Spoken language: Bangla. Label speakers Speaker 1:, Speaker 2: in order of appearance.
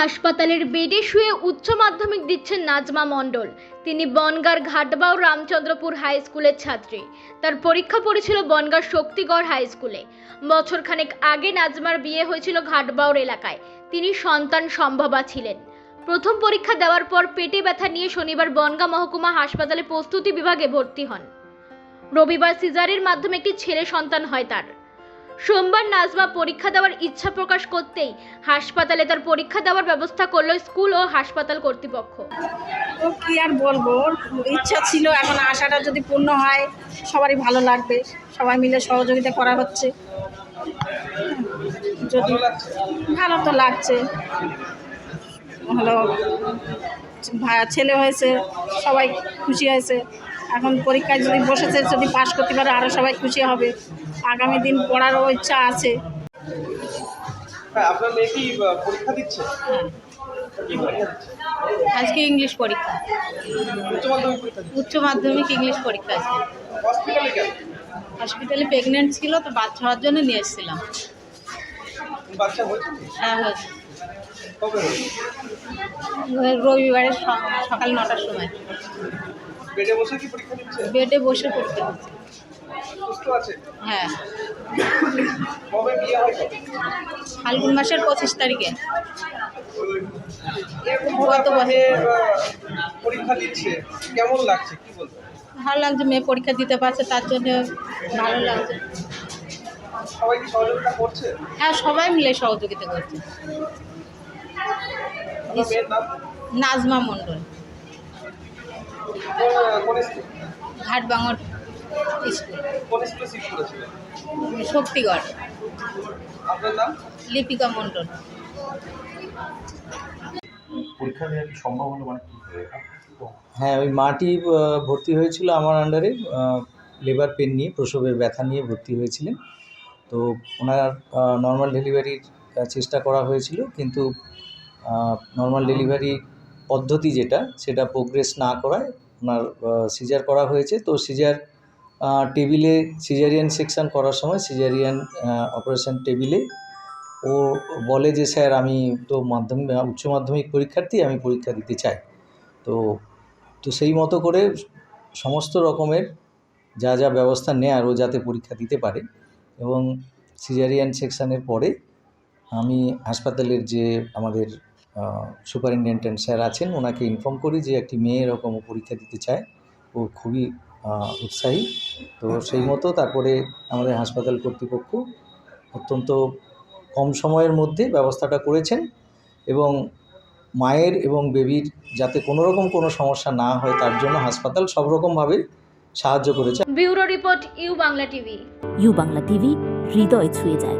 Speaker 1: হাসপাতালের বেডে শুয়ে উচ্চ মাধ্যমিক দিচ্ছেন নাজমা মণ্ডল। তিনি বনগার ঘাটবাউ রামচন্দ্রপুর হাই স্কুলের ছাত্রী। তার পরীক্ষা পড়েছিল বনগার শক্তিগড় হাই স্কুলে। বছরখানেক আগে নাজমার বিয়ে হয়েছিল ঘাটবাউর এলাকায়। তিনি সন্তান সম্ভবা ছিলেন। প্রথম পরীক্ষা দেওয়ার পর পেটে ব্যথা নিয়ে শনিবার বনগা মহকুমা হাসপাতালে প্রস্তুতি বিভাগে ভর্তি হন। রবিবার সিজারের মাধ্যমে একটি ছেলে সন্তান হয় তার। সোমবার নাজমা পরীক্ষা দেওয়ার ইচ্ছা প্রকাশ করতেই হাসপাতালে তার পরীক্ষা দেওয়ার ব্যবস্থা করল স্কুল ও হাসপাতাল কর্তৃপক্ষ।
Speaker 2: ও কি আর বলব? ইচ্ছা ছিল, এখন আশাটা যদি পূর্ণ হয়, সবারই ভালো লাগবে। সবাই মিলে সহযোগিতা করা হচ্ছে। যদি ভালো তো লাগছে। ভালো ছেলে হয়েছে, সবাই খুশি হয়েছে। এখন পরীক্ষায় যদি বসেছে, যদি পাশ করতে পারে আরও সবাই খুশি হবে। আগামী দিন পড়ারও ইচ্ছা আছে।
Speaker 3: হ্যাঁ আপনার মেয়ে কি পরীক্ষা দিচ্ছে?
Speaker 2: আজকে ইংলিশ পরীক্ষা।
Speaker 3: উচ্চ মাধ্যমিক পরীক্ষা দিচ্ছে।
Speaker 2: উচ্চ মাধ্যমিক ইংলিশ পরীক্ষা আছে।
Speaker 3: হসপিটালে
Speaker 2: প্রেগনেন্ট ছিল তো বাচ্চা হওয়ার জন্য নিয়ে এসেছিলাম।
Speaker 3: বাচ্চা
Speaker 2: হ্যাঁ হয়েছে। রবিবারের সকাল নটার সময়।
Speaker 3: বেডে বসে পরীক্ষা দিচ্ছে?
Speaker 2: বেডে বসে পড়তে হচ্ছে
Speaker 3: সুস্থ
Speaker 2: হ্যাঁ।
Speaker 3: কবে বিয়ে হয়
Speaker 2: ফাল্গুন মাসের পঁচিশ তারিখে। গত বছর।
Speaker 3: পরীক্ষা দিচ্ছে। কেমন লাগছে? কি বলব?
Speaker 2: ভালো লাগছে মেয়ে পরীক্ষা দিতে পারছে তার জন্য ভালো লাগছে। হ্যাঁ সবাই মিলে সহযোগিতা করছে। নাজমা মণ্ডল। ঘাট বাঙর শক্তিগড়। লিপিকা
Speaker 4: পরীক্ষা সম্ভব হলো মানে
Speaker 5: হ্যাঁ ওই মাটি ভর্তি হয়েছিল আমার আন্ডারে লেবার পেন নিয়ে প্রসবের ব্যথা নিয়ে ভর্তি হয়েছিলেন। তো ওনার নর্মাল ডেলিভারির চেষ্টা করা হয়েছিল কিন্তু নর্মাল ডেলিভারি পদ্ধতি যেটা সেটা প্রোগ্রেস না করায় ওনার সিজার করা হয়েছে। তো সিজার টেবিলে সিজারিয়ান সেকশন করার সময় সিজারিয়ান অপারেশন টেবিলে ও বলে যে, স্যার, আমি তো মাধ্যমিক, উচ্চ মাধ্যমিক পরীক্ষার্থী, আমি পরীক্ষা দিতে চাই। তো তো সেই মতো করে সমস্ত রকমের যা যা ব্যবস্থা নেয়ার ও যাতে পরীক্ষা দিতে পারে এবং সিজারিয়ান সেকশানের পরে আমি হাসপাতালের যে আমাদের সুপারিনটেন্ডেন্ট স্যার আছেন, ওনাকে ইনফর্ম করি যে, একটি মেয়ে এরকম পরীক্ষা দিতে চায়। ও খুবই উৎসাহী। তো সেই মতো তারপরে আমাদের হাসপাতাল কর্তৃপক্ষ অত্যন্ত কম সময়ের মধ্যে ব্যবস্থাটা করেছেন এবং মায়ের এবং বেবির যাতে কোনো রকম কোনো সমস্যা না হয় তার জন্য হাসপাতাল সব রকমভাবে সাহায্য করেছে।
Speaker 1: Bureau report U Bangla TV.
Speaker 6: U Bangla TV হৃদয় ছুঁয়ে যায়।